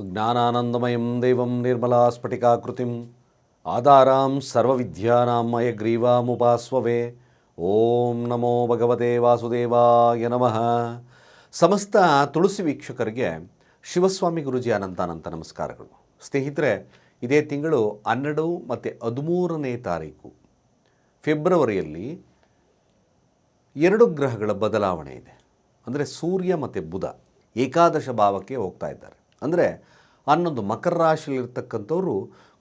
ಜ್ಞಾನಾನಂದಮಯಂ ದೇವಂ ನಿರ್ಮಲಾಸ್ಫಟಿಕಾಕೃತಿಂ. ಆಧಾರಾಂ ಸರ್ವವಿದ್ಯಾನಾಂ ಓಂ ನಮೋ ಭಗವತೆ ವಾಸುದೇವಾಯ ನಮಃ. ಸಮಸ್ತ ತುಳಸಿ ವೀಕ್ಷಕರಿಗೆ ಶಿವಸ್ವಾಮಿ ಗುರುಜಿ ಅನಂತಾನಂತ ನಮಸ್ಕಾರಗಳು. ಸ್ನೇಹಿತರೆ, ಇದೇ ತಿಂಗಳು ಹನ್ನೆರಡು ಮತ್ತು ಹದಿಮೂರನೇ ತಾರೀಕು. ಫೆಬ್ರವರಿಯಲ್ಲಿ ಎರಡು ಗ್ರಹಗಳ ಬದಲಾವಣೆ ಇದೆ. ಅಂದರೆ ಸೂರ್ಯ ಮತ್ತು ಬುಧ ಏಕಾದಶ ಭಾವಕ್ಕೆ ಹೋಗ್ತಾ ಇದ್ದಾರೆ. ಅಂದರೆ ಹನ್ನೊಂದು ಮಕರ ರಾಶಿಯಲ್ಲಿರ್ತಕ್ಕಂಥವರು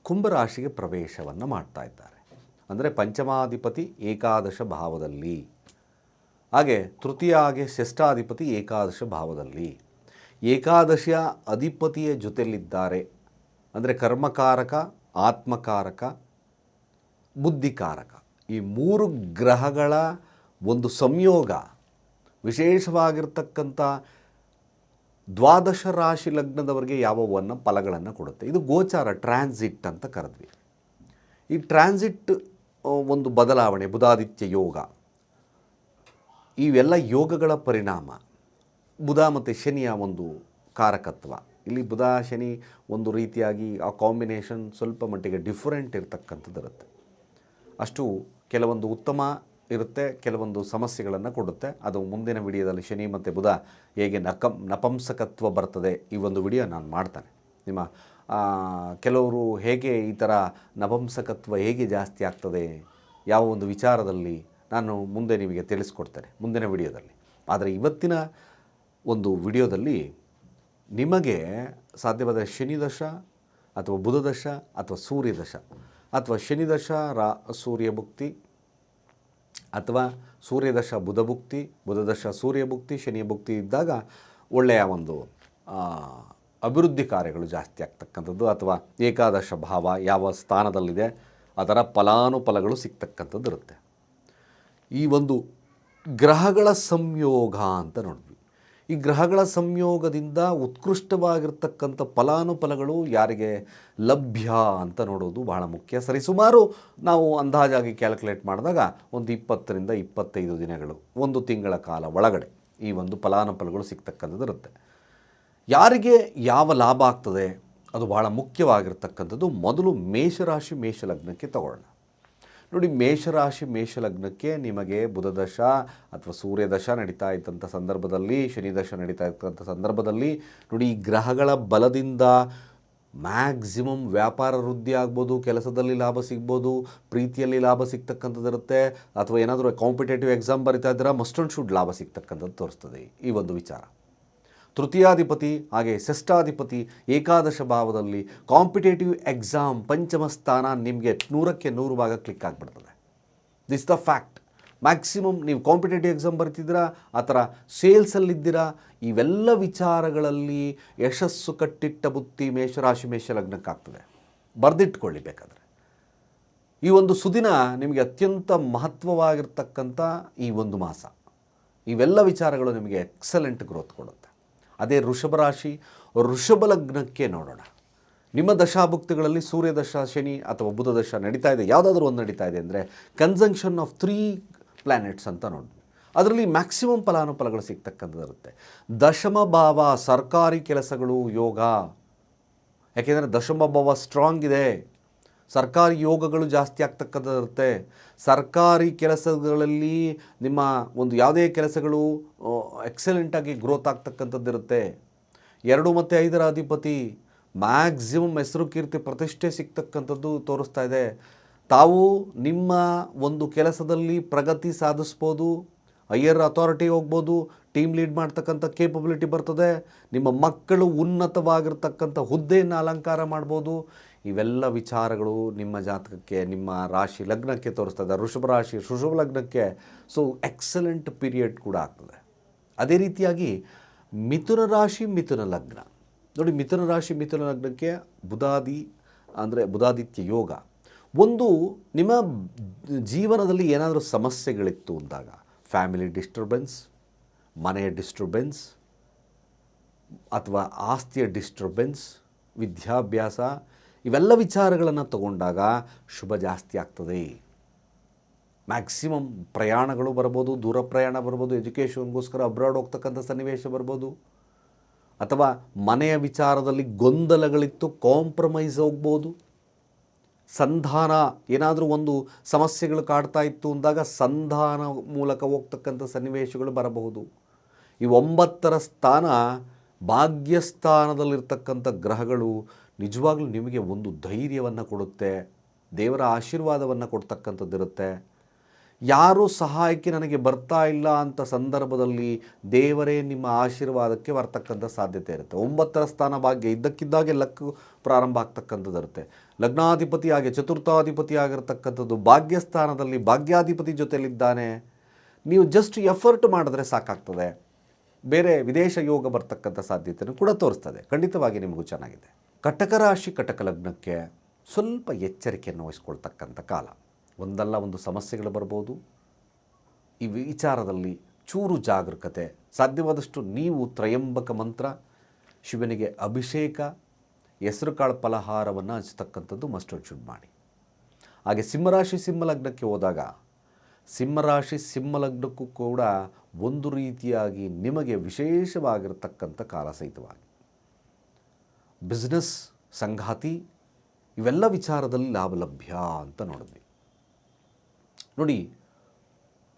ಕುಂಭರಾಶಿಗೆ ಪ್ರವೇಶವನ್ನು ಮಾಡ್ತಾ ಇದ್ದಾರೆ. ಅಂದರೆ ಪಂಚಮಾಧಿಪತಿ ಏಕಾದಶ ಭಾವದಲ್ಲಿ. ಹಾಗೆ ತೃತೀಯ ಹಾಗೆ ಷಷ್ಠಾಧಿಪತಿ ಏಕಾದಶ ಭಾವದಲ್ಲಿ. ಏಕಾದಶಿಯ ಅಧಿಪತಿಯ ಜೊತೆಯಲ್ಲಿದ್ದಾರೆ. ಅಂದರೆ ಕರ್ಮಕಾರಕ, ಆತ್ಮಕಾರಕ, ಬುದ್ಧಿಕಾರಕ. ಈ ಮೂರು ಗ್ರಹಗಳ ಒಂದು ಸಂಯೋಗ ವಿಶೇಷವಾಗಿರ್ತಕ್ಕಂಥ ದ್ವಾದಶ ರಾಶಿ ಲಗ್ನದವರಿಗೆ ಯಾವ ಒನ್ನ ಫಲಗಳನ್ನು ಕೊಡುತ್ತೆ? ಇದು ಗೋಚಾರ, ಟ್ರಾನ್ಸಿಟ್ ಅಂತ ಕರೆದ್ವಿ. ಈ ಟ್ರಾನ್ಸಿಟ್ ಒಂದು ಬದಲಾವಣೆ, ಬುಧಾದಿತ್ಯ ಯೋಗ. ಇವೆಲ್ಲ ಯೋಗಗಳ ಪರಿಣಾಮ. ಬುಧ ಮತ್ತು ಶನಿಯ ಒಂದು ಕಾರಕತ್ವ. ಇಲ್ಲಿ ಬುಧ, ಶನಿ ಒಂದು ರೀತಿಯಾಗಿ ಆ ಕಾಂಬಿನೇಷನ್ ಸ್ವಲ್ಪ ಮಟ್ಟಿಗೆ ಡಿಫರೆಂಟ್ ಇರತಕ್ಕಂಥದ್ದಿರುತ್ತೆ ಅಷ್ಟು ಕೆಲವೊಂದು ಉತ್ತಮ ಇರುತ್ತೆ, ಕೆಲವೊಂದು ಸಮಸ್ಯೆಗಳನ್ನು ಕೊಡುತ್ತೆ. ಅದು ಮುಂದಿನ ವಿಡಿಯೋದಲ್ಲಿ ಶನಿ ಮತ್ತು ಬುಧ ಹೇಗೆ ನಕಂ, ನಪಂಸಕತ್ವ ಬರ್ತದೆ ಈ ಒಂದು ವಿಡಿಯೋ ನಾನು ಮಾಡ್ತಾನೆ. ನಿಮ್ಮ ಕೆಲವರು ಹೇಗೆ ಈ ಥರ ನಪಂಸಕತ್ವ ಹೇಗೆ ಜಾಸ್ತಿ ಆಗ್ತದೆ, ಯಾವ ಒಂದು ವಿಚಾರದಲ್ಲಿ ನಾನು ಮುಂದೆ ನಿಮಗೆ ತಿಳಿಸ್ಕೊಡ್ತೇನೆ ಮುಂದಿನ ವಿಡಿಯೋದಲ್ಲಿ. ಆದರೆ ಇವತ್ತಿನ ಒಂದು ವಿಡಿಯೋದಲ್ಲಿ ನಿಮಗೆ ಸಾಧ್ಯವಾದ ಶನಿದಶ ಅಥವಾ ಬುಧದಶ ಅಥವಾ ಸೂರ್ಯದಶ ಅಥವಾ ಶನಿದಶ ರಾ, ಸೂರ್ಯ ಭುಕ್ತಿ ಅಥವಾ ಸೂರ್ಯದಶ ಬುಧಭುಕ್ತಿ, ಬುಧದಶ ಸೂರ್ಯ ಭುಕ್ತಿ ಶನಿಯ ಭುಕ್ತಿ ಇದ್ದಾಗ ಒಳ್ಳೆಯ ಒಂದು ಅಭಿವೃದ್ಧಿ ಕಾರ್ಯಗಳು ಜಾಸ್ತಿ ಆಗ್ತಕ್ಕಂಥದ್ದು ಅಥವಾ ಏಕಾದಶ ಭಾವ ಯಾವ ಸ್ಥಾನದಲ್ಲಿದೆ, ಅದರ ಫಲಾನುಫಲಗಳು ಸಿಗ್ತಕ್ಕಂಥದ್ದು ಇರುತ್ತೆ. ಈ ಒಂದು ಗ್ರಹಗಳ ಸಂಯೋಗ ಅಂತ ನೋಡಿದ್ವಿ. ಈ ಗ್ರಹಗಳ ಸಂಯೋಗದಿಂದ ಉತ್ಕೃಷ್ಟವಾಗಿರ್ತಕ್ಕಂಥ ಫಲಾನುಫಲಗಳು ಯಾರಿಗೆ? ಲಭ್ಯ ಅಂತ ನೋಡೋದು ಬಹಳ ಮುಖ್ಯ. ಸರಿಸುಮಾರು ನಾವು ಅಂದಾಜಾಗಿ ಕ್ಯಾಲ್ಕುಲೇಟ್ ಮಾಡಿದಾಗ ಒಂದು ಇಪ್ಪತ್ತರಿಂದ ಇಪ್ಪತ್ತೈದು ದಿನಗಳು, ಒಂದು ತಿಂಗಳ ಕಾಲ ಒಳಗಡೆ ಈ ಒಂದು ಫಲಾನುಫಲಗಳು ಸಿಗ್ತಕ್ಕಂಥದ್ದು ಇರುತ್ತೆ. ಯಾರಿಗೆ ಯಾವ ಲಾಭ ಆಗ್ತದೆ? ಅದು ಭಾಳ ಮುಖ್ಯವಾಗಿರ್ತಕ್ಕಂಥದ್ದು ಮೊದಲು ಮೇಷರಾಶಿ ಮೇಷಲಗ್ನಕ್ಕೆ ತಗೊಳ್ಳೋಣ. ನೋಡಿ, ಮೇಷರಾಶಿ, ಮೇಷಲಗ್ನಕ್ಕೆ ನಿಮಗೆ ಬುಧದಶ ಅಥವಾ ಸೂರ್ಯದಶ ನಡೀತಾ ಇದ್ದಂಥ ಸಂದರ್ಭದಲ್ಲಿ ಶನಿದಶ ನಡೀತಾ ಇರ್ತಕ್ಕಂಥ ಸಂದರ್ಭದಲ್ಲಿ, ನೋಡಿ, ಈ ಗ್ರಹಗಳ ಬಲದಿಂದ ಮ್ಯಾಕ್ಸಿಮಮ್ ವ್ಯಾಪಾರ ವೃದ್ಧಿ ಆಗ್ಬೋದು, ಕೆಲಸದಲ್ಲಿ ಲಾಭ ಸಿಗ್ಬೋದು, ಪ್ರೀತಿಯಲ್ಲಿ ಲಾಭ ಸಿಗ್ತಕ್ಕಂಥದ್ದಿರುತ್ತೆ ಅಥವಾ ಏನಾದರೂ ಕಾಂಪಿಟೇಟಿವ್ ಎಕ್ಸಾಮ್ ಬರಿತಾ ಇದ್ದೀರಾ ಮಸ್ಟ್ ಆ್ಯಂಡ್ ಶುಡ್ ಲಾಭ ಸಿಗ್ತಕ್ಕಂಥದ್ದು ತೋರಿಸ್ತದೆ. ಈ ಒಂದು ವಿಚಾರ. ತೃತೀಯಾಧಿಪತಿ ಹಾಗೆ ಷಷ್ಠಾಧಿಪತಿ ಏಕಾದಶ ಭಾವದಲ್ಲಿ ಕಾಂಪಿಟೇಟಿವ್ ಎಕ್ಸಾಮ್ ಪಂಚಮ ಸ್ಥಾನ ನಿಮಗೆ ನೂರಕ್ಕೆ ನೂರು ಭಾಗ ಕ್ಲಿಕ್ ಆಗಿಬಿಡ್ತದೆ. ದಿಸ್ ದ ಫ್ಯಾಕ್ಟ್ ಮ್ಯಾಕ್ಸಿಮಮ್ ನೀವು ಕಾಂಪಿಟೇಟಿವ್ ಎಕ್ಸಾಮ್ ಬರ್ತಿದ್ದೀರಾ, ಆ ಥರ ಸೇಲ್ಸಲ್ಲಿದ್ದೀರಾ ಇವೆಲ್ಲ ವಿಚಾರಗಳಲ್ಲಿ ಯಶಸ್ಸು ಕಟ್ಟಿಟ್ಟ ಬುತ್ತಿ ಮೇಷರಾಶಿ ಮೇಷ ಲಗ್ನಕ್ಕಾಗ್ತದೆ. ಬರೆದಿಟ್ಕೊಳ್ಳಿ ಬೇಕಾದರೆ. ಈ ಒಂದು ಸುದಿನ ನಿಮಗೆ ಅತ್ಯಂತ ಮಹತ್ವವಾಗಿರ್ತಕ್ಕಂಥ ಈ ಒಂದು ಮಾಸ. ಇವೆಲ್ಲ ವಿಚಾರಗಳು ನಿಮಗೆ ಎಕ್ಸಲೆಂಟ್ ಗ್ರೋತ್ ಕೊಡುತ್ತೆ. ಅದೇ ಋಷಭ ರಾಶಿ ಋಷಭ ಲಗ್ನಕ್ಕೆ ನೋಡೋಣ. ನಿಮ್ಮ ದಶಾಭುಕ್ತಿಗಳಲ್ಲಿ ಸೂರ್ಯ ದಶ ಶನಿ ಅಥವಾ ಬುಧ ದಶ ನಡೀತಾ ಇದೆ. ಯಾವುದಾದ್ರೂ ಒಂದು ನಡೀತಾ ಇದೆ ಅಂದರೆ ಕನ್ಸಂಕ್ಷನ್ ಆಫ್ ತ್ರೀ ಪ್ಲ್ಯಾನೆಟ್ಸ್ ಅಂತ ನೋಡಿ. ಅದರಲ್ಲಿ ಮ್ಯಾಕ್ಸಿಮಮ್ ಫಲಾನುಫಲಗಳು ಸಿಗ್ತಕ್ಕಂಥದ್ದು ಇರುತ್ತೆ. ದಶಮ ಭಾವ, ಸರ್ಕಾರಿ ಕೆಲಸಗಳು, ಯೋಗ. ಯಾಕೆಂದರೆ ದಶಮ ಭಾವ ಸ್ಟ್ರಾಂಗ್ ಇದೆ. ಸರ್ಕಾರಿ ಯೋಗಗಳು ಜಾಸ್ತಿ ಆಗ್ತಕ್ಕಂಥದ್ದಿರುತ್ತೆ. ಸರ್ಕಾರಿ ಕೆಲಸಗಳಲ್ಲಿ ನಿಮ್ಮ ಒಂದು ಯಾವುದೇ ಕೆಲಸಗಳು ಎಕ್ಸಲೆಂಟಾಗಿ ಗ್ರೋತ್ ಆಗ್ತಕ್ಕಂಥದ್ದಿರುತ್ತೆ. ಎರಡು ಮತ್ತು ಐದರ ಅಧಿಪತಿ ಮ್ಯಾಕ್ಸಿಮಮ್ ಹೆಸರು ಕೀರ್ತಿ ಪ್ರತಿಷ್ಠೆ ಸಿಗ್ತಕ್ಕಂಥದ್ದು ತೋರಿಸ್ತಾ ಇದೆ. ತಾವು ನಿಮ್ಮ ಒಂದು ಕೆಲಸದಲ್ಲಿ ಪ್ರಗತಿ ಸಾಧಿಸ್ಬೋದು ಹೈಯರ್ ಅಥಾರಿಟಿ ಹೋಗ್ಬೋದು ಟೀಮ್ ಲೀಡ್ ಮಾಡ್ತಕ್ಕಂಥ ಕೇಪಬಿಲಿಟಿ ಬರ್ತದೆ, ನಿಮ್ಮ ಮಕ್ಕಳು ಉನ್ನತವಾಗಿರ್ತಕ್ಕಂಥ ಹುದ್ದೆಯನ್ನು ಅಲಂಕಾರ ಮಾಡ್ಬೋದು ಇವೆಲ್ಲ ವಿಚಾರಗಳು ನಿಮ್ಮ ಜಾತಕಕ್ಕೆ, ನಿಮ್ಮ ರಾಶಿ ಲಗ್ನಕ್ಕೆ ತೋರಿಸ್ತದೆ. ಋಷಭ ರಾಶಿ ಋಷಭ ಲಗ್ನಕ್ಕೆ ಸೊ ಎಕ್ಸಲೆಂಟ್ ಪೀರಿಯಡ್ ಕೂಡ ಆಗ್ತದೆ. ಅದೇ ರೀತಿಯಾಗಿ ಮಿಥುನ ರಾಶಿ, ಮಿಥುನ ಲಗ್ನ. ನೋಡಿ, ಮಿಥುನ ರಾಶಿ, ಮಿಥುನ ಲಗ್ನಕ್ಕೆ ಬುಧಾದಿ ಅಂದರೆ ಬುಧಾದಿತ್ಯ ಯೋಗ. ಒಂದು ನಿಮ್ಮ ಜೀವನದಲ್ಲಿ ಏನಾದರೂ ಸಮಸ್ಯೆಗಳಿತ್ತು ಅಂದಾಗ ಫ್ಯಾಮಿಲಿ ಡಿಸ್ಟರ್ಬೆನ್ಸ್ ಮನೆಯ ಡಿಸ್ಟರ್ಬೆನ್ಸ್ ಅಥವಾ ಆಸ್ತಿಯ ಡಿಸ್ಟರ್ಬೆನ್ಸ್ ವಿದ್ಯಾಭ್ಯಾಸ ಇವೆಲ್ಲ ವಿಚಾರಗಳನ್ನು ತಗೊಂಡಾಗ ಶುಭ ಜಾಸ್ತಿ ಆಗ್ತದೆ. ಮ್ಯಾಕ್ಸಿಮಮ್ ಪ್ರಯಾಣಗಳು ಬರ್ಬೋದು, ದೂರ ಪ್ರಯಾಣ ಬರ್ಬೋದು ಎಜುಕೇಷನ್ಗೋಸ್ಕರ ಅಬ್ರಾಡ್ ಹೋಗ್ತಕ್ಕಂಥ ಸನ್ನಿವೇಶ ಬರ್ಬೋದು. ಅಥವಾ ಮನೆಯ ವಿಚಾರದಲ್ಲಿ ಗೊಂದಲಗಳಿತ್ತು ಕಾಂಪ್ರಮೈಸ್ ಹೋಗ್ಬೋದು. ಸಂಧಾನ, ಏನಾದರೂ ಒಂದು ಸಮಸ್ಯೆಗಳು ಕಾಡ್ತಾ ಇತ್ತು ಅಂದಾಗ ಸಂಧಾನ ಮೂಲಕ ಹೋಗ್ತಕ್ಕಂಥ ಸನ್ನಿವೇಶಗಳು ಬರಬಹುದು. ಈ ಒಂಬತ್ತರ ಸ್ಥಾನ ಭಾಗ್ಯಸ್ಥಾನದಲ್ಲಿರ್ತಕ್ಕಂಥ ಗ್ರಹಗಳು ನಿಜವಾಗ್ಲೂ ನಿಮಗೆ ಒಂದು ಧೈರ್ಯವನ್ನು ಕೊಡುತ್ತೆ, ದೇವರ ಆಶೀರ್ವಾದವನ್ನು ಕೊಡ್ತಕ್ಕಂಥದ್ದಿರುತ್ತೆ. ಯಾರೂ ಸಹಾಯಕ್ಕೆ ನನಗೆ ಬರ್ತಾ ಇಲ್ಲ ಅಂತ ಸಂದರ್ಭದಲ್ಲಿ ದೇವರೇ ನಿಮ್ಮ ಆಶೀರ್ವಾದಕ್ಕೆ ಬರ್ತಕ್ಕಂಥ ಸಾಧ್ಯತೆ ಇರುತ್ತೆ. ಒಂಬತ್ತರ ಸ್ಥಾನ ಭಾಗ್ಯ ಇದ್ದಕ್ಕಿದ್ದಾಗೆ ಲಕ್ ಪ್ರಾರಂಭ ಆಗ್ತಕ್ಕಂಥದ್ದು ಇರುತ್ತೆ ಲಗ್ನಾಧಿಪತಿ ಹಾಗೆ ಚತುರ್ಥಾಧಿಪತಿ ಆಗಿರತಕ್ಕಂಥದ್ದು ಭಾಗ್ಯಸ್ಥಾನದಲ್ಲಿ ಭಾಗ್ಯಾಧಿಪತಿ ಜೊತೆಯಲ್ಲಿದ್ದಾನೆ. ನೀವು ಜಸ್ಟ್ ಎಫರ್ಟ್ ಮಾಡಿದ್ರೆ ಸಾಕಾಗ್ತದೆ. ಬೇರೆ ವಿದೇಶ ಯೋಗ ಬರ್ತಕ್ಕಂಥ ಸಾಧ್ಯತೆಯನ್ನು ಕೂಡ ತೋರಿಸ್ತದೆ. ಖಂಡಿತವಾಗಿ ನಿಮಗೂ ಚೆನ್ನಾಗಿದೆ. ಕಟಕ ರಾಶಿ, ಕಟಕ ಲಗ್ನಕ್ಕೆ ಸ್ವಲ್ಪ ಎಚ್ಚರಿಕೆಯನ್ನು ವಹಿಸ್ಕೊಳ್ತಕ್ಕಂಥ ಕಾಲ. ಒಂದಲ್ಲ ಒಂದು ಸಮಸ್ಯೆಗಳು ಬರ್ಬೋದು. ಈ ವಿಚಾರದಲ್ಲಿ ಚೂರು ಜಾಗರೂಕತೆ. ಸಾಧ್ಯವಾದಷ್ಟು ನೀವು ತ್ರಯಂಬಕ ಮಂತ್ರ, ಶಿವನಿಗೆ ಅಭಿಷೇಕ ಹೆಸರುಕಾಳು ಫಲಹಾರವನ್ನು ಹಚ್ಚತಕ್ಕಂಥದ್ದು ಮಸ್ಟ್ ಶುಡ್ ಮಾಡಿ. ಹಾಗೆ ಸಿಂಹರಾಶಿ ಸಿಂಹಲಗ್ನಕ್ಕೆ ಹೋದಾಗ ಸಿಂಹರಾಶಿ ಸಿಂಹಲಗ್ನಕ್ಕೂ ಕೂಡ ಒಂದು ರೀತಿಯಾಗಿ ನಿಮಗೆ ವಿಶೇಷವಾಗಿರತಕ್ಕಂಥ ಕಾಲ ಸಹಿತವಾಗಿ. ಬಿಸ್ನೆಸ್ ಸಂಗಾತಿ, ಇವೆಲ್ಲ ವಿಚಾರದಲ್ಲಿ ಲಾಭ ಲಭ್ಯ ಅಂತ ನೋಡಿದ್ವಿ. ನೋಡಿ,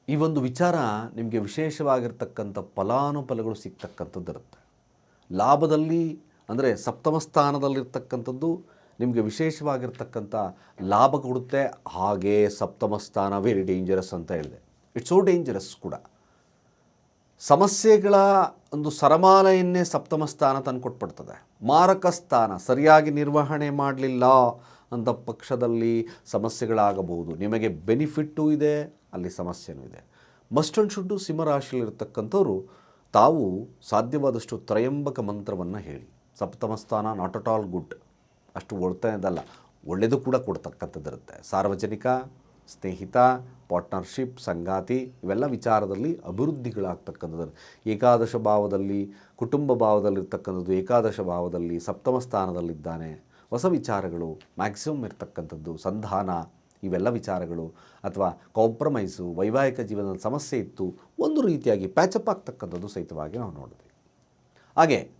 ಈ ಒಂದು ವಿಚಾರ ನಿಮಗೆ ವಿಶೇಷವಾಗಿರ್ತಕ್ಕಂಥ ಫಲಾನುಫಲಗಳು ಸಿಗ್ತಕ್ಕಂಥದ್ದು ಇರುತ್ತೆ. ಲಾಭದಲ್ಲಿ ಅಂದರೆ ಸಪ್ತಮ ಸ್ಥಾನದಲ್ಲಿರ್ತಕ್ಕಂಥದ್ದು ನಿಮಗೆ ವಿಶೇಷವಾಗಿರ್ತಕ್ಕಂಥ ಲಾಭ ಕೊಡುತ್ತೆ. ಹಾಗೇ ಸಪ್ತಮ ಸ್ಥಾನ ವೆರಿ ಡೇಂಜರಸ್ ಅಂತ ಹೇಳಿದೆ. ಇಟ್ಸ್ ಸೋ ಡೇಂಜರಸ್ ಕೂಡ. ಸಮಸ್ಯೆಗಳ ಒಂದು ಸರಮಾಲೆಯನ್ನೇ ಸಪ್ತಮ ಸ್ಥಾನ ತಂದು ಕೊಟ್ಬಿಡ್ತದೆ. ಮಾರಕ ಸ್ಥಾನ, ಸರಿಯಾಗಿ ನಿರ್ವಹಣೆ ಮಾಡಲಿಲ್ಲ ಅಂತ ಪಕ್ಷದಲ್ಲಿ ಸಮಸ್ಯೆಗಳಾಗಬಹುದು. ನಿಮಗೆ ಬೆನಿಫಿಟ್ಟು ಇದೆ, ಅಲ್ಲಿ ಸಮಸ್ಯೆನೂ ಇದೆ. ಮಸ್ಟ್ ಅಂಡ್ ಶುಡ್ಡು ಸಿಂಹರಾಶಿಯಲ್ಲಿರ್ತಕ್ಕಂಥವ್ರು ತಾವು ಸಾಧ್ಯವಾದಷ್ಟು ತ್ರಯಂಬಕ ಮಂತ್ರವನ್ನು ಹೇಳಿ. ಸಪ್ತಮ ಸ್ಥಾನ ನಾಟ್ ಅಟ್ ಆಲ್ ಗುಡ್ ಅಷ್ಟು ಒಳ್ಳೆಯದಲ್ಲ ಒಳ್ಳೆಯದು ಕೂಡ ಕೊಡ್ತಕ್ಕಂಥದ್ದಿರುತ್ತೆ. ಸಾರ್ವಜನಿಕ ಸ್ನೇಹಿತ ಪಾರ್ಟ್ನರ್ಶಿಪ್ ಸಂಗಾತಿ ಇವೆಲ್ಲ ವಿಚಾರದಲ್ಲಿ ಅಭಿವೃದ್ಧಿಗಳಾಗ್ತಕ್ಕಂಥದ್ದು. ಏಕಾದಶ ಭಾವದಲ್ಲಿ, ಕುಟುಂಬ ಭಾವದಲ್ಲಿರ್ತಕ್ಕಂಥದ್ದು, ಏಕಾದಶ ಭಾವದಲ್ಲಿ ಸಪ್ತಮ ಸ್ಥಾನದಲ್ಲಿದ್ದಾನೆ. ಹೊಸ ವಿಚಾರಗಳು ಮ್ಯಾಕ್ಸಿಮಮ್ ಇರ್ತಕ್ಕಂಥದ್ದು, ಸಂಧಾನ, ಇವೆಲ್ಲ ವಿಚಾರಗಳು. ಅಥವಾ ಕಾಂಪ್ರಮೈಸು ವೈವಾಹಿಕ ಜೀವನದ ಸಮಸ್ಯೆ ಇತ್ತು, ಒಂದು ರೀತಿಯಾಗಿ ಪ್ಯಾಚಪ್ ಆಗ್ತಕ್ಕಂಥದ್ದು ಸಹಿತವಾಗಿ ನಾವು ನೋಡಿದ್ವಿ. ಹಾಗೆ,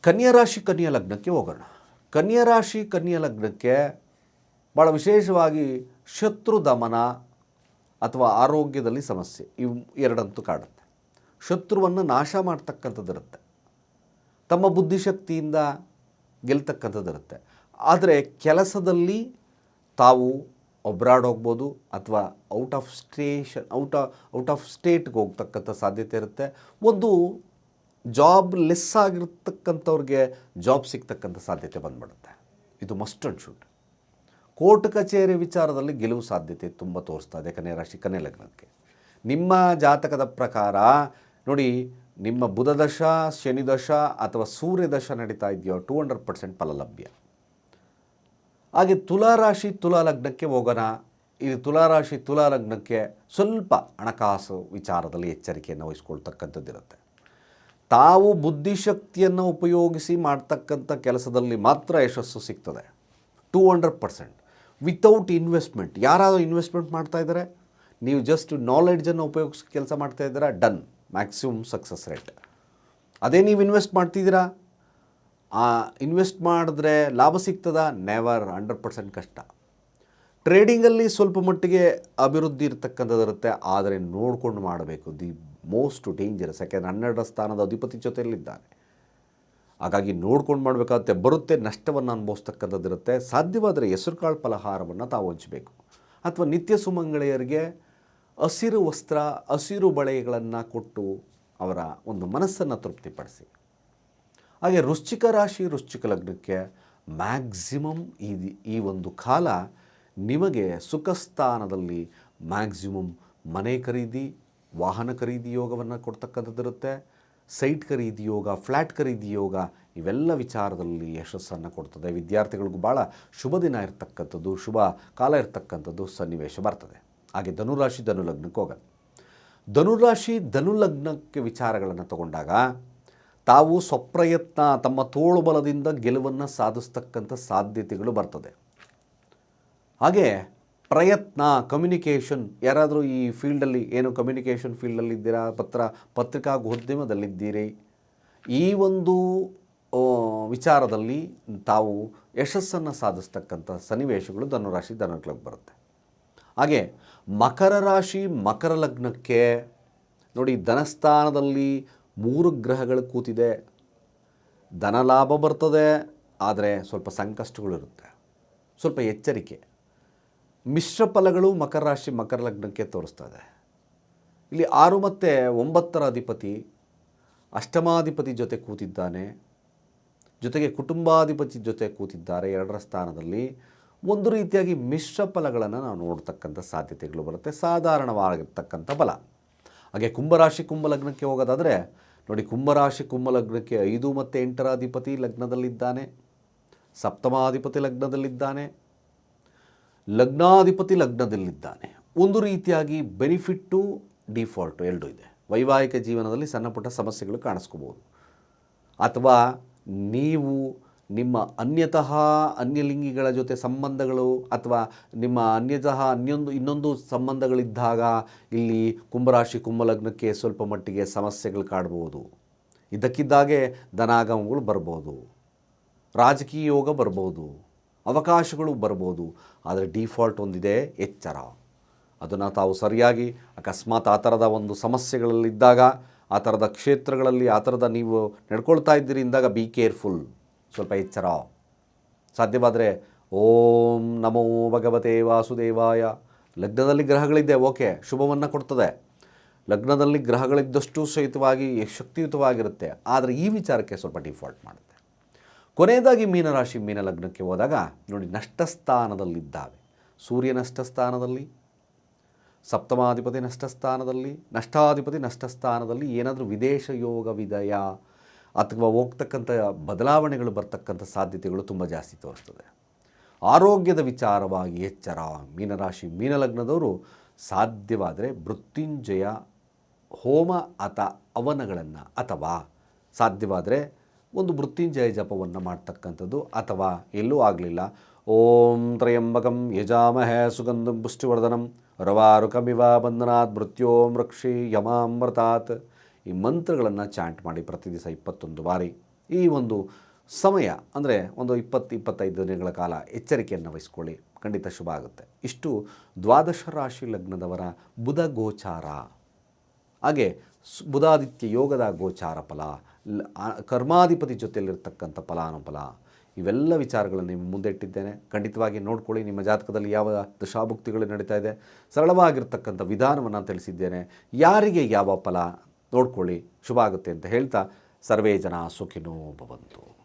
ಕನ್ಯಾ ರಾಶಿ, ಕನ್ಯಾ ಲಗ್ನಕ್ಕೆ ಹೋಗೋಣ. ಕನ್ಯಾ ರಾಶಿ, ಕನ್ಯಾ ಲಗ್ನಕ್ಕೆ ಭಾಳ ವಿಶೇಷವಾಗಿ ಶತ್ರು ದಮನ ಅಥವಾ ಆರೋಗ್ಯದಲ್ಲಿ ಸಮಸ್ಯೆ ಇವು ಎರಡಂತೂ ಕಾಡುತ್ತೆ ಶತ್ರುವನ್ನು ನಾಶ ಮಾಡ್ತಕ್ಕಂಥದ್ದಿರುತ್ತೆ ತಮ್ಮ ಬುದ್ಧಿಶಕ್ತಿಯಿಂದ ಗೆಲ್ತಕ್ಕಂಥದ್ದಿರುತ್ತೆ ಆದರೆ ಕೆಲಸದಲ್ಲಿ ತಾವು ಒಬ್ರಾಡ್ ಹೋಗ್ಬೋದು ಅಥವಾ out of station, out out of ಸ್ಟೇಟ್ಗೆ ಹೋಗ್ತಕ್ಕಂಥ ಸಾಧ್ಯತೆ ಇರುತ್ತೆ. ಒಂದು ಜಾಬ್ ಲೆಸ್ ಆಗಿರ್ತಕ್ಕಂಥವ್ರಿಗೆ ಜಾಬ್ ಸಿಗ್ತಕ್ಕಂಥ ಸಾಧ್ಯತೆ ಬಂದ್ಬಿಡುತ್ತೆ. ಇದು ಮಸ್ಟ್ ಅಂಡ್ ಶುಡ್. ಕೋರ್ಟ್ ಕಚೇರಿ ವಿಚಾರದಲ್ಲಿ ಗೆಲುವು ಸಾಧ್ಯತೆ ತುಂಬ ತೋರಿಸ್ತಾ ಇದೆ ಕನ್ಯಾ ರಾಶಿ, ಕನ್ಯಾ ಲಗ್ನಕ್ಕೆ. ನಿಮ್ಮ ಜಾತಕದ ಪ್ರಕಾರ, ನೋಡಿ, ನಿಮ್ಮ ಬುಧದಶ ಶನಿದಶ ಶನಿ ದಶ ಅಥವಾ ಸೂರ್ಯದಶ ನಡೀತಾ ಇದೆಯೋ ಟೂ ಹಂಡ್ರೆಡ್ ಪರ್ಸೆಂಟ್ ಫಲ ಲಭ್ಯ ಹಾಗೆ ತುಲಾರಾಶಿ ತುಲಾ ಲಗ್ನಕ್ಕೆ ಹೋಗೋಣ. ಇದು ತುಲಾರಾಶಿ ತುಲಾ ಲಗ್ನಕ್ಕೆ ಸ್ವಲ್ಪ ಹಣಕಾಸು ವಿಚಾರದಲ್ಲಿ ಎಚ್ಚರಿಕೆಯನ್ನು ವಹಿಸ್ಕೊಳ್ತಕ್ಕಂಥದ್ದಿರುತ್ತೆ ತಾವು ಬುದ್ಧಿಶಕ್ತಿಯನ್ನು ಉಪಯೋಗಿಸಿ ಮಾಡ್ತಕ್ಕಂಥ ಕೆಲಸದಲ್ಲಿ ಮಾತ್ರ ಯಶಸ್ಸು ಸಿಗ್ತದೆ. Two hundred percent without investment ಯಾರಾದರೂ ಇನ್ವೆಸ್ಟ್ಮೆಂಟ್ ಮಾಡ್ತಾ ಇದ್ದಾರೆ ನೀವು ಜಸ್ಟ್ ನಾಲೆಡ್ಜನ್ನು ಉಪಯೋಗಿಸಿ ಕೆಲಸ ಮಾಡ್ತಾ ಇದ್ದೀರಾ? ಡನ್ ಮ್ಯಾಕ್ಸಿಮಮ್ ಸಕ್ಸಸ್ ರೇಟ್ ಅದೇ ನೀವು ಇನ್ವೆಸ್ಟ್ ಮಾಡ್ತಿದ್ದೀರಾ? ಆ ಇನ್ವೆಸ್ಟ್ ಮಾಡಿದ್ರೆ ಲಾಭ ಸಿಗ್ತದ? ನೆವರ್ ಹಂಡ್ರೆಡ್ ಪರ್ಸೆಂಟ್ ಕಷ್ಟ. ಟ್ರೇಡಿಂಗಲ್ಲಿ ಸ್ವಲ್ಪ ಮಟ್ಟಿಗೆ ಅಭಿವೃದ್ಧಿ ಇರ್ತಕ್ಕಂಥದ್ದು ಇರುತ್ತೆ. ಆದರೆ ನೋಡಿಕೊಂಡು ಮಾಡಬೇಕು. ದಿ ಮೋಸ್ಟ್ ಡೇಂಜರಸ್ ಯಾಕೆಂದರೆ ಹನ್ನೆರಡರ ಸ್ಥಾನದ ಅಧಿಪತಿ ಜೊತೆಯಲ್ಲಿದ್ದಾನೆ. ಹಾಗಾಗಿ ನೋಡ್ಕೊಂಡು ಮಾಡಬೇಕಾಗುತ್ತೆ, ಬರುತ್ತೆ, ನಷ್ಟವನ್ನು ಅನುಭವಿಸ್ತಕ್ಕಂಥದ್ದಿರುತ್ತೆ. ಸಾಧ್ಯವಾದರೆ ಹೆಸರುಕಾಳು ಫಲಹಾರವನ್ನು ತಾವು ಹಂಚಬೇಕು. ಅಥವಾ ನಿತ್ಯ ಸುಮಂಗಳೆಯರಿಗೆ ಹಸಿರು ವಸ್ತ್ರ, ಹಸಿರು ಬಳೆಗಳನ್ನು ಕೊಟ್ಟು ಅವರ ಒಂದು ಮನಸ್ಸನ್ನು ತೃಪ್ತಿಪಡಿಸಿ. ಹಾಗೆ ವೃಶ್ಚಿಕ ರಾಶಿ, ವೃಶ್ಚಿಕ ಲಗ್ನಕ್ಕೆ ಮ್ಯಾಕ್ಸಿಮಮ್ ಈ ಈ ಒಂದು ಕಾಲ ನಿಮಗೆ ಸುಖ ಸ್ಥಾನದಲ್ಲಿ ಮ್ಯಾಕ್ಸಿಮಮ್ ಮನೆ ಖರೀದಿ, ವಾಹನ ಖರೀದಿ ಯೋಗವನ್ನು ಕೊಡ್ತಕ್ಕಂಥದ್ದಿರುತ್ತೆ. ಸೈಟ್ ಖರೀದಿಯೋಗ ಫ್ಲ್ಯಾಟ್ ಖರೀದಿ ಯೋಗ ಇವೆಲ್ಲ ವಿಚಾರದಲ್ಲಿ ಯಶಸ್ಸನ್ನು ಕೊಡ್ತದೆ. ವಿದ್ಯಾರ್ಥಿಗಳಿಗೂ ಭಾಳ ಶುಭ ದಿನ ಇರತಕ್ಕಂಥದ್ದು, ಶುಭ ಕಾಲ ಇರ್ತಕ್ಕಂಥದ್ದು ಸನ್ನಿವೇಶ ಬರ್ತದೆ. ಹಾಗೆ ಧನುರಾಶಿ ಧನುಲಗ್ನಕ್ಕೆ ಹೋಗೋದು ಧನುರಾಶಿ ಧನುಲಗ್ನಕ್ಕೆ ವಿಚಾರಗಳನ್ನು ತಗೊಂಡಾಗ ತಾವು ಸ್ವಪ್ರಯತ್ನ, ತಮ್ಮ ತೋಳು ಬಲದಿಂದ ಗೆಲುವನ್ನು ಸಾಧಿಸ್ತಕ್ಕಂಥ ಸಾಧ್ಯತೆಗಳು ಬರ್ತದೆ. ಹಾಗೆ ಪ್ರಯತ್ನ ಕಮ್ಯುನಿಕೇಷನ್ ಯಾರಾದರೂ ಈ ಫೀಲ್ಡಲ್ಲಿ ಏನು ಕಮ್ಯುನಿಕೇಷನ್ ಫೀಲ್ಡಲ್ಲಿದ್ದೀರಾ ಪತ್ರ ಪತ್ರಿಕಾಗೋದ್ಯಮದಲ್ಲಿದ್ದೀರಿ ಈ ಒಂದು ವಿಚಾರದಲ್ಲಿ ತಾವು ಯಶಸ್ಸನ್ನು ಸಾಧಿಸ್ತಕ್ಕಂಥ ಸನ್ನಿವೇಶಗಳು ಧನುರಾಶಿ ಧನುಕ್ಳಿಗೆ ಬರುತ್ತೆ. ಹಾಗೆ ಮಕರ ರಾಶಿ, ಮಕರ ಲಗ್ನಕ್ಕೆ ನೋಡಿ ಧನಸ್ಥಾನದಲ್ಲಿ ಮೂರು ಗ್ರಹಗಳು ಕೂತಿದೆ. ಧನ ಲಾಭ ಬರ್ತದೆ, ಆದರೆ ಸ್ವಲ್ಪ ಸಂಕಷ್ಟಗಳಿರುತ್ತೆ ಸ್ವಲ್ಪ ಎಚ್ಚರಿಕೆ. ಮಿಶ್ರ ಫಲಗಳು ಮಕರ ರಾಶಿ, ಮಕರ ಲಗ್ನಕ್ಕೆ ತೋರಿಸ್ತದೆ ಇಲ್ಲಿ ಆರು ಮತ್ತು ಒಂಬತ್ತರ ಅಧಿಪತಿ ಅಷ್ಟಮಾಧಿಪತಿ ಜೊತೆ ಕೂತಿದ್ದಾನೆ. ಜೊತೆಗೆ ಕುಟುಂಬಾಧಿಪತಿ ಜೊತೆ ಕೂತಿದ್ದಾರೆ ಎರಡರ ಸ್ಥಾನದಲ್ಲಿ. ಒಂದು ರೀತಿಯಾಗಿ ಮಿಶ್ರ ಫಲಗಳನ್ನು ನಾವು ನೋಡ್ತಕ್ಕಂಥ ಸಾಧ್ಯತೆಗಳು ಬರುತ್ತೆ. ಸಾಧಾರಣವಾಗಿರ್ತಕ್ಕಂಥ ಫಲ. ಹಾಗೆ ಕುಂಭರಾಶಿ ಕುಂಭ ಲಗ್ನಕ್ಕೆ ಹೋಗೋದಾದರೆ, ನೋಡಿ ಕುಂಭರಾಶಿ ಕುಂಭ ಲಗ್ನಕ್ಕೆ ಐದು ಮತ್ತು ಎಂಟರ ಅಧಿಪತಿ ಲಗ್ನದಲ್ಲಿದ್ದಾನೆ. ಸಪ್ತಮಾಧಿಪತಿ ಲಗ್ನದಲ್ಲಿದ್ದಾನೆ. ಲಗ್ನಾಧಿಪತಿ ಲಗ್ನದಲ್ಲಿದ್ದಾನೆ. ಒಂದು ರೀತಿಯಾಗಿ ಬೆನಿಫಿಟ್ಟು ಡಿಫಾಲ್ಟು ಎರಡೂ ಇದೆ. ವೈವಾಹಿಕ ಜೀವನದಲ್ಲಿ ಸಣ್ಣಪುಟ್ಟ ಸಮಸ್ಯೆಗಳು ಕಾಣಿಸ್ಕೋಬೋದು. ಅಥವಾ ನೀವು ನಿಮ್ಮ ಅನ್ಯತಃ ಅನ್ಯಲಿಂಗಿಗಳ ಜೊತೆ ಸಂಬಂಧಗಳು ಅಥವಾ ನಿಮ್ಮ ಅನ್ಯತಃ ಅನ್ಯೊಂದು, ಇನ್ನೊಂದು ಸಂಬಂಧಗಳಿದ್ದಾಗ ಇಲ್ಲಿ ಕುಂಭರಾಶಿ, ಕುಂಭಲಗ್ನಕ್ಕೆ ಸ್ವಲ್ಪ ಮಟ್ಟಿಗೆ ಸಮಸ್ಯೆಗಳು ಕಾಡ್ಬೋದು. ಇದಕ್ಕಿದ್ದಾಗೆ ಧನಾಗಮಗಳು ಬರ್ಬೋದು. ರಾಜಕೀಯ ಯೋಗ ಬರ್ಬೋದು. ಅವಕಾಶಗಳು ಬರ್ಬೋದು, ಆದರೆ ಡಿಫಾಲ್ಟ್ ಒಂದಿದೆ ಎಚ್ಚರ. ಅದನ್ನು ತಾವು ಸರಿಯಾಗಿ ಅಕಸ್ಮಾತ್ ಆ ಥರದ ಒಂದು ಸಮಸ್ಯೆಗಳಲ್ಲಿದ್ದಾಗ, ಆ ಥರದ ಕ್ಷೇತ್ರಗಳಲ್ಲಿ, ಆ ಥರದ ನೀವು ನಡ್ಕೊಳ್ತಾ ಇದ್ದೀರಿ ಇಂದಾಗ ಬಿ ಕೇರ್ಫುಲ್ ಸ್ವಲ್ಪ ಎಚ್ಚರ. ಸಾಧ್ಯವಾದರೆ ಓಂ ನಮೋ ಭಗವತೆ ವಾಸುದೇವಾಯ. ಲಗ್ನದಲ್ಲಿ ಗ್ರಹಗಳಿದೆ, ಓಕೆ, ಶುಭವನ್ನು ಕೊಡ್ತದೆ. ಲಗ್ನದಲ್ಲಿ ಗ್ರಹಗಳಿದ್ದಷ್ಟು ಸಹಿತವಾಗಿ ಶಕ್ತಿಯುತವಾಗಿರುತ್ತೆ. ಆದರೆ ಈ ವಿಚಾರಕ್ಕೆ ಸ್ವಲ್ಪ ಡಿಫಾಲ್ಟ್ ಮಾಡುತ್ತೆ. ಕೊನೆಯದಾಗಿ ಮೀನರಾಶಿ ಮೀನ ಲಗ್ನಕ್ಕೆ ಹೋದಾಗ ನೋಡಿ ನಷ್ಟ ಸ್ಥಾನದಲ್ಲಿದ್ದಾವೆ ಸೂರ್ಯ ನಷ್ಟ ಸ್ಥಾನದಲ್ಲಿ ಸಪ್ತಮಾಧಿಪತಿ ನಷ್ಟ ಸ್ಥಾನದಲ್ಲಿ ನಷ್ಟಾಧಿಪತಿ ನಷ್ಟ ಸ್ಥಾನದಲ್ಲಿ ಏನಾದರೂ ವಿದೇಶ ಯೋಗ ವಿದಯ ಅಥವಾ ಹೋಗ್ತಕ್ಕಂಥ ಬದಲಾವಣೆಗಳು ಬರ್ತಕ್ಕಂಥ ಸಾಧ್ಯತೆಗಳು ತುಂಬ ಜಾಸ್ತಿ ತೋರಿಸ್ತದೆ. ಆರೋಗ್ಯದ ವಿಚಾರವಾಗಿ ಎಚ್ಚರ, ಮೀನರಾಶಿ ಮೀನಲಗ್ನದವರು ಸಾಧ್ಯವಾದರೆ ಮೃತ್ಯುಂಜಯ, ಹೋಮ ಅಥ ಅವನಗಳನ್ನು ಅಥವಾ ಸಾಧ್ಯವಾದರೆ ಒಂದು ಮೃತ್ಯುಂಜಯ ಜಪವನ್ನು ಮಾಡ್ತಕ್ಕಂಥದ್ದು ಅಥವಾ ಎಲ್ಲೂ ಆಗಲಿಲ್ಲ. ಓಂ ತ್ರಯಂಬಕಂ ಯಜಾಮಹೇ ಸುಗಂಧಂ ಪುಷ್ಟಿವರ್ಧನಂ ರವಾರುಕಮಿವ ಬಂಧನಾತ್ ಮೃತ್ಯೋಂ ಮೃಕ್ಷಿ ಯಮಾಮೃತಾತ್ ಈ ಮಂತ್ರಗಳನ್ನು ಚಾಂಟ್ ಮಾಡಿ ಪ್ರತಿ ದಿವಸ ಇಪ್ಪತ್ತೊಂದು ಬಾರಿ. ಈ ಒಂದು ಸಮಯ ಅಂದರೆ ಒಂದು ಇಪ್ಪತ್ತು, ಇಪ್ಪತ್ತೈದು ದಿನಗಳ ಕಾಲ ಎಚ್ಚರಿಕೆಯನ್ನು ವಹಿಸ್ಕೊಳ್ಳಿ. ಖಂಡಿತ ಶುಭ ಆಗುತ್ತೆ. ಇಷ್ಟು ದ್ವಾದಶ ರಾಶಿ ಲಗ್ನದವರ ಬುಧ ಗೋಚಾರ. ಹಾಗೆ ಬುಧಾದಿತ್ಯ ಯೋಗದ ಗೋಚಾರ ಫಲ ಕರ್ಮಾಧಿಪತಿ ಜೊತೆಯಲ್ಲಿರ್ತಕ್ಕಂಥ ಫಲಾನುಫಲ, ಇವೆಲ್ಲ ವಿಚಾರಗಳನ್ನು ನಿಮ್ಮ ಮುಂದೆ ಇಟ್ಟಿದ್ದೇನೆ. ಖಂಡಿತವಾಗಿ ನೋಡ್ಕೊಳ್ಳಿ, ನಿಮ್ಮ ಜಾತಕದಲ್ಲಿ ಯಾವ ದಶಾಭುಕ್ತಿಗಳು ನಡೀತಾ ಇದೆ. ಸರಳವಾಗಿರ್ತಕ್ಕಂಥ ವಿಧಾನವನ್ನು ತಿಳಿಸಿದ್ದೇನೆ. ಯಾರಿಗೆ ಯಾವ ಫಲ, ನೋಡ್ಕೊಳ್ಳಿ, ಶುಭ ಆಗುತ್ತೆ ಅಂತ ಹೇಳ್ತಾ, ಸರ್ವೇ ಜನ ಸುಖಿನೋ ಭವಂತು.